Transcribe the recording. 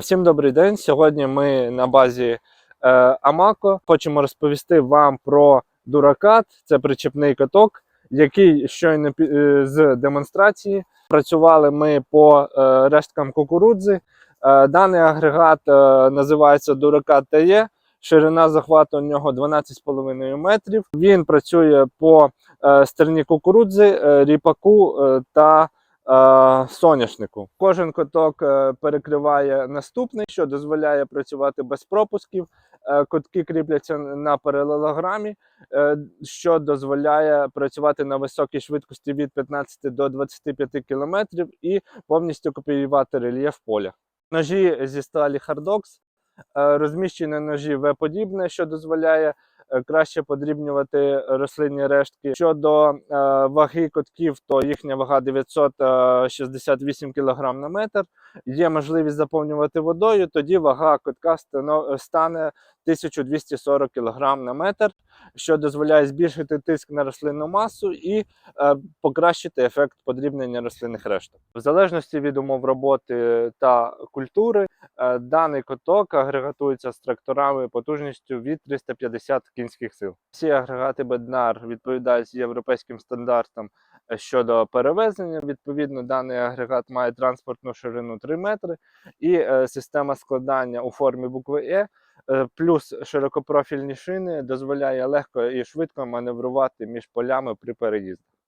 Всім добрий день. Сьогодні ми на базі е, Амако. Хочемо розповісти вам про дуракат. Це причепний каток, який щойно е, з демонстрації. Працювали ми по е, решткам кукурудзи. Е, даний агрегат е, називається Дуракат ТЕ. Ширина захвату у нього 12,5 метрів. Він працює по е, стерні кукурудзи, е, ріпаку е, та соняшнику. Кожен коток е, перекриває наступний, що дозволяє працювати без пропусків. Е, Котки кріпляться на паралелограмі, е, що дозволяє працювати на високій швидкості від 15 до 25 км і повністю копіювати рельєф поля. Ножі зі сталі Hardox, е, розміщені ножі В-подібне, що дозволяє е, краще подрібнювати рослинні рештки. Щодо е, ваги котків, то їхня вага 968 кг на метр. Є можливість заповнювати водою, тоді вага котка стане 1240 кг на метр, що дозволяє збільшити тиск на рослинну масу і е, покращити ефект подрібнення рослинних решток. В залежності від умов роботи та культури, е, даний коток агрегатується з тракторами потужністю від 350 кінських сил. Всі агрегати Беднар відповідають європейським стандартам е, щодо перевезення. Відповідно, даний агрегат має транспортну ширину 3 метри і е, система складання у формі букви Е. е, Плюс широкопрофільні шини дозволяє легко і швидко маневрувати між полями при переїздах.